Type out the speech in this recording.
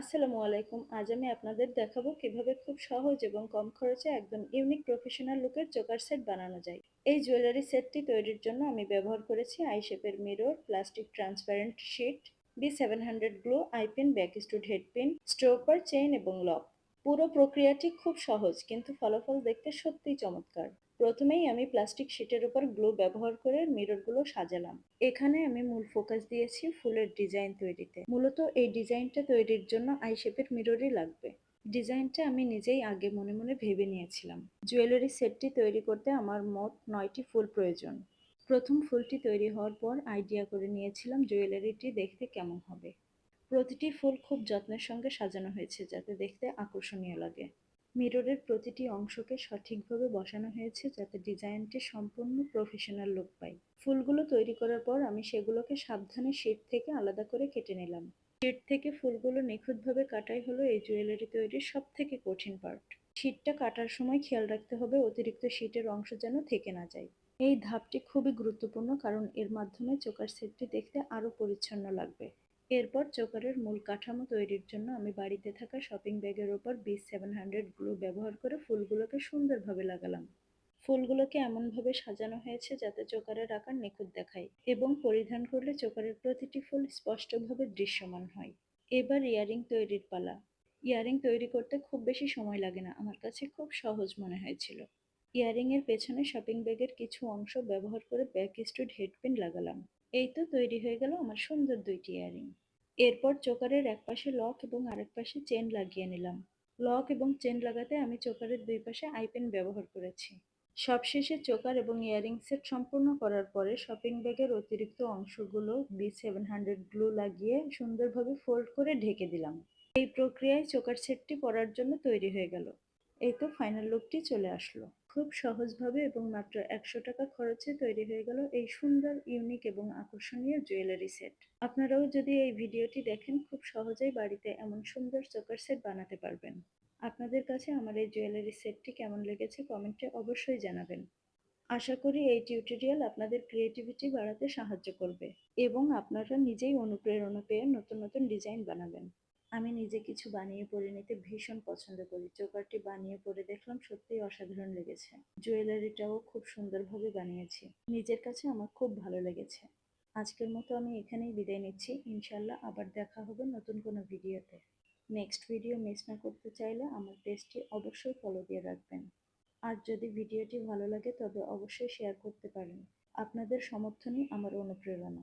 আসসালামু আলাইকুম। আজ আমি আপনাদের দেখাবো কীভাবে খুব সহজ এবং কম খরচে একদম ইউনিক প্রফেশনাল লুকের চোকার সেট বানানো যায়। এই জুয়েলারি সেটটি তৈরির জন্য আমি ব্যবহার করেছি আই শেপের mirror plastic transparent sheet B seven hundred glow eyepin back stud headpin stopper chain এবং লক পুরো প্রক্রিয়াটি খুব সহজ, কিন্তু ফলাফল দেখতে সত্যিই চমৎকার। প্রথমেই আমি প্লাস্টিক শিটের উপর গ্লো ব্যবহার করে মিররগুলো সাজালাম। এখানে আমি মূল ফোকাস দিয়েছি ফুলের ডিজাইন তৈরিতে। মূলত এই ডিজাইনটা তৈরির জন্য আই শেপের মিররই লাগবে। ডিজাইনটা আমি নিজেই আগে মনে মনে ভেবে নিয়েছিলাম। জুয়েলারি সেটটি তৈরি করতে আমার মোট নয়টি ফুল প্রয়োজন। প্রথম ফুলটি তৈরি হওয়ার পর আইডিয়া করে নিয়েছিলাম জুয়েলারিটি দেখতে কেমন হবে। প্রতিটি ফুল খুব যত্নের সঙ্গে সাজানো হয়েছে যাতে দেখতে আকর্ষণীয় লাগে। মিররের প্রতিটি অংশকে সঠিকভাবে বসানো হয়েছে যাতে ডিজাইনটি সম্পূর্ণ প্রফেশনাল লুক পায়। ফুলগুলো তৈরি করার পর আমি সেগুলোকে সাবধানে শীট থেকে আলাদা করে কেটে নিলাম। শীট থেকে ফুলগুলো নিখুঁতভাবে কাটাই হলো এই জুয়েলারি তৈরির সব থেকে কঠিন পার্ট। শীটটা কাটার সময় খেয়াল রাখতে হবে অতিরিক্ত শীটের অংশ যেন থেকে না যায়। এই ধাপটি খুবই গুরুত্বপূর্ণ কারণ এর মাধ্যমে চোকার সেটটি দেখতে আরও পরিচ্ছন্ন লাগবে। এরপর চোকারের মূল কাঠামো তৈরির জন্য আমি বাড়িতে থাকা শপিং ব্যাগের ওপর বিশ সেভেন হান্ড্রেড গ্লু ব্যবহার করে ফুলগুলোকে সুন্দরভাবে লাগালাম। ফুলগুলোকে এমনভাবে সাজানো হয়েছে যাতে চোকারের আকার নিখুঁত দেখায় এবং পরিধান করলে চোকারের প্রতিটি ফুল স্পষ্টভাবে দৃশ্যমান হয়। এবার ইয়ারিং তৈরির পালা। ইয়ারিং তৈরি করতে খুব বেশি সময় লাগে না, আমার কাছে খুব সহজ মনে হয়েছিল। ইয়ারিংয়ের পেছনে শপিং ব্যাগের কিছু অংশ ব্যবহার করে ব্যাক স্টুড হেডপিন লাগালাম। এই তো তৈরি হয়ে গেল আমার সুন্দর দুইটি ইয়ারিং। এরপর চোকারের এক পাশে লক এবং আরেক পাশে চেন লাগিয়ে নিলাম। লক এবং চেন লাগাতে আমি চোকারের দুই পাশে আইপেন ব্যবহার করেছি। সবশেষে চোকার এবং ইয়ারিং সেট সম্পূর্ণ করার পরে শপিং ব্যাগের অতিরিক্ত অংশগুলো বি সেভেন হান্ড্রেড গ্লু লাগিয়ে সুন্দরভাবে ফোল্ড করে ঢেকে দিলাম। এই প্রক্রিয়ায় চোকার সেটটি পরার জন্য তৈরি হয়ে গেল। এই তো ফাইনাল লুকটি চলে আসলো। খুব সহজভাবে এবং মাত্র একশো টাকা খরচে তৈরি হয়ে গেল এই সুন্দর ইউনিক এবং আকর্ষণীয় জুয়েলারি সেট আপনারাও যদি এই ভিডিওটি দেখেন, খুব সহজেই বাড়িতে এমন সুন্দর চোকার সেট বানাতে পারবেন। আপনাদের কাছে আমার এই জুয়েলারি সেটটি কেমন লেগেছে কমেন্টে অবশ্যই জানাবেন। আশা করি এই টিউটোরিয়াল আপনাদের ক্রিয়েটিভিটি বাড়াতে সাহায্য করবে এবং আপনারা নিজেই অনুপ্রেরণা পেয়ে নতুন নতুন ডিজাইন বানাবেন। আমি নিজে কিছু বানিয়ে পরে নিতে ভীষণ পছন্দ করি। চোকারটি বানিয়ে পরে দেখলাম সত্যিই অসাধারণ লেগেছে। জুয়েলারিটাও খুব সুন্দরভাবে বানিয়েছি। নিজের কাছে আমার খুব ভালো লেগেছে। আজকের মতো আমি এখানেই বিদায় নিচ্ছি। ইনশাল্লাহ আবার দেখা হবে নতুন কোনো ভিডিওতে। নেক্সট ভিডিও মিস না করতে চাইলে আমার পেজটি অবশ্যই ফলো দিয়ে রাখবেন। আর যদি ভিডিওটি ভালো লাগে তবে অবশ্যই শেয়ার করতে পারেন। আপনাদের সমর্থনই আমার অনুপ্রেরণা।